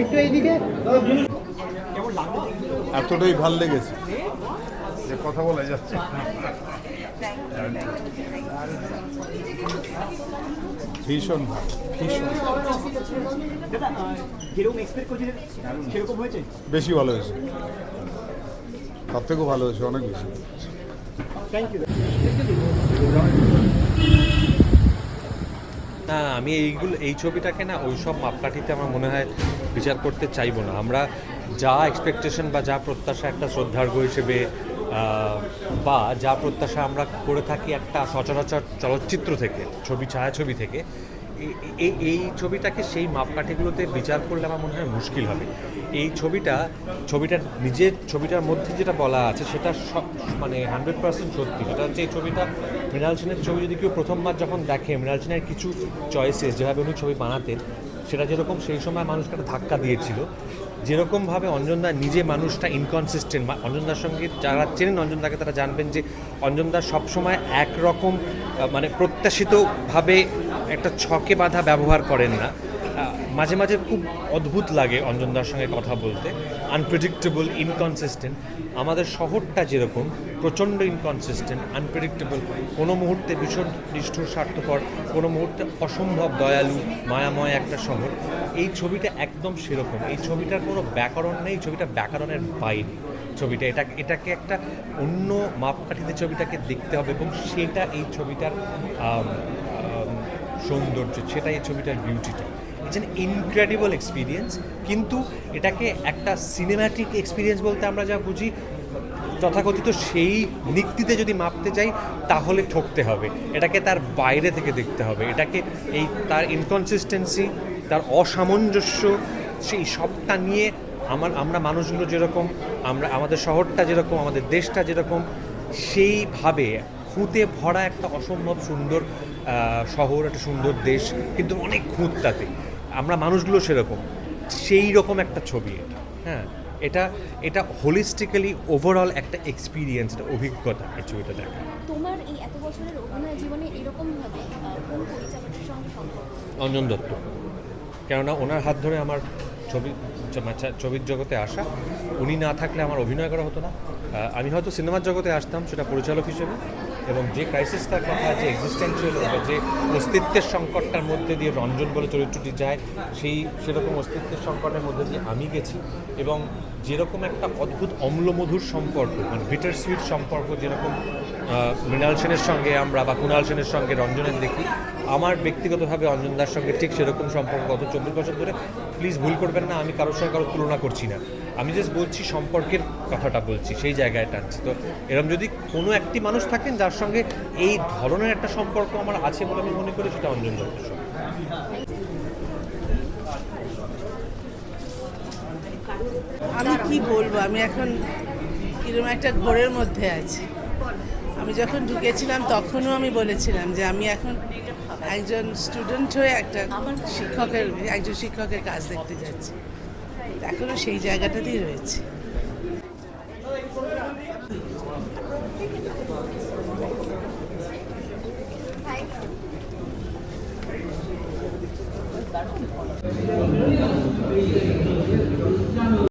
একটু এইদিকে। এতটাই ভালো লেগেছে যে কথা বলা যাচ্ছে। ভীষণ ভালো ভীষণ। বেশি ভালো হয়েছে। তার থেকেও ভালো হয়েছে অনেক বেশি। থ্যাংক ইউ না, আমি এইগুলো, এই ছবিটাকে না ওই সব মাপকাঠিতে আমার মনে হয় বিচার করতে চাইব না। আমরা যা এক্সপেকটেশন বা যা প্রত্যাশা একটা শ্রদ্ধার্ঘ হিসেবে বা যা প্রত্যাশা আমরা করে থাকি একটা সচরাচর চলচ্চিত্র থেকে, ছবি, ছায়াছবি থেকে এই- এই ছবিটাকে সেই মাপকাঠিগুলোতে বিচার করলে আমার মনে হয় মুশকিল হবে। এই ছবিটা ছবিটার নিজের ছবিটার মধ্যে যেটা বলা আছে সেটা সব মানে হান্ড্রেড পার্সেন্ট সত্যি। সেটা হচ্ছে এই ছবিটা, মৃণাল সেনের ছবি যদি কেউ প্রথমবার যখন দেখে, মৃণাল সেনের কিছু চয়েসেস যেভাবে উনি ছবি বানাতেন, সেটা যেরকম সেই সময় মানুষকে একটা ধাক্কা দিয়েছিল, যেরকমভাবে অঞ্জনদা নিজে মানুষটা ইনকনসিস্টেন্ট অঞ্জনদার সঙ্গে যারা চেনেন, অঞ্জনদাকে তারা জানবেন যে অঞ্জনদা সবসময় একরকম মানে প্রত্যাশিতভাবে একটা ছকে বাঁধা ব্যবহার করেন না। মাঝে মাঝে খুব অদ্ভুত লাগে অঞ্জনদার সঙ্গে কথা বলতে। আনপ্রেডিক্টেবল ইনকনসিস্টেন্ট আমাদের শহরটা যেরকম, প্রচণ্ড ইনকনসিস্টেন্ট আনপ্রেডিক্টেবল কোনো মুহূর্তে ভীষণ নিষ্ঠুর, স্বার্থপর, কোনো মুহূর্তে অসম্ভব দয়ালু, মায়াময় একটা শহর। এই ছবিটা একদম সেরকম। এই ছবিটার কোনো ব্যাকরণ নেই, ছবিটা ব্যাকরণের বাইরে। ছবিটা এটা এটাকে একটা অন্য মাপকাঠিতে ছবিটাকে দেখতে হবে এবং সেটা এই ছবিটার সৌন্দর্য, সেটাই এই ছবিটার বিউটিটা ইটস অ্যান ইনক্রেডিবল এক্সপিরিয়েন্স কিন্তু এটাকে একটা সিনেম্যাটিক এক্সপিরিয়েন্স বলতে আমরা যা বুঝি, তথাকথিত সেই নিক্তিতে যদি মাপতে চাই তাহলে ঠকতে হবে। এটাকে তার বাইরে থেকে দেখতে হবে। এটাকে এই তার ইনকনসিস্টেন্সি তার অসামঞ্জস্য, সেই সবটা নিয়ে আমার, আমরা মানুষগুলো যেরকম, আমরা আমাদের শহরটা যেরকম, আমাদের দেশটা যেরকম, সেইভাবে খুঁতে ভরা একটা অসম্ভব সুন্দর শহর একটা সুন্দর দেশ কিন্তু অনেক খুঁত তাতে। আমরা মানুষগুলো সেরকম। সেই রকম একটা ছবি এটা হ্যাঁ? এটা এটা হোলিস্টিক্যালি ওভারঅল একটা এক্সপিরিয়েন্স একটা অভিজ্ঞতা এই ছবিটা দেখা তোমার এই এত বছরের অভিনয় জীবনে এরকম ভাবে কোন পরিচালকের সঙ্গে সম্পর্ক? অঞ্জন দত্ত। কেননা ওনার হাত ধরে আমার ছবি ছবির জগতে আসা। উনি না থাকলে আমার অভিনয় করা হতো না। আমি হয়তো সিনেমার জগতে আসতাম সেটা পরিচালক হিসেবে এবং যে ক্রাইসিসটার কথা, যে এক্সিস্টেন্সিয়াল বা যে অস্তিত্বের সংকটটার মধ্যে দিয়ে রঞ্জন বলে চরিত্রটি যায়, সেই সেরকম অস্তিত্বের সংকটের মধ্যে দিয়ে আমি গেছি এবং যেরকম একটা অদ্ভুত অম্লমধুর সম্পর্ক মানে বিটার সুইট সম্পর্ক যেরকম মৃণাল সেনের সঙ্গে আমরা বা কুণাল সেনের সঙ্গে রঞ্জনের দেখি, আমার ব্যক্তিগতভাবে অঞ্জনদার সঙ্গে ঠিক সেরকম সম্পর্ক গত চব্বিশ বছর ধরে। প্লিজ ভুল করবেন না, আমি কারোর সঙ্গে কারোর তুলনা করছি না। আমি জাস্ট বলছি সম্পর্কের কথাটা বলছি, সেই জায়গায় টানছি। তো এরকম যদি কোনো একটি মানুষ থাকেন যার সঙ্গে এই ধরনের একটা সম্পর্ক আমার আছে বলে আমি মনে করি, সেটা অঞ্জন সঙ্গে। আমি কি বলব? আমি এখন কীরকম একটা ঘোরের মধ্যে আছি। আমি যখন ঢুকেছিলাম, তখনও আমি বলেছিলাম যে আমি এখন একজন স্টুডেন্ট হয়ে একটা শিক্ষকের, একজন শিক্ষকের কাজ দেখতে যাচ্ছি। এখনও সেই জায়গাটাতেই রয়েছে।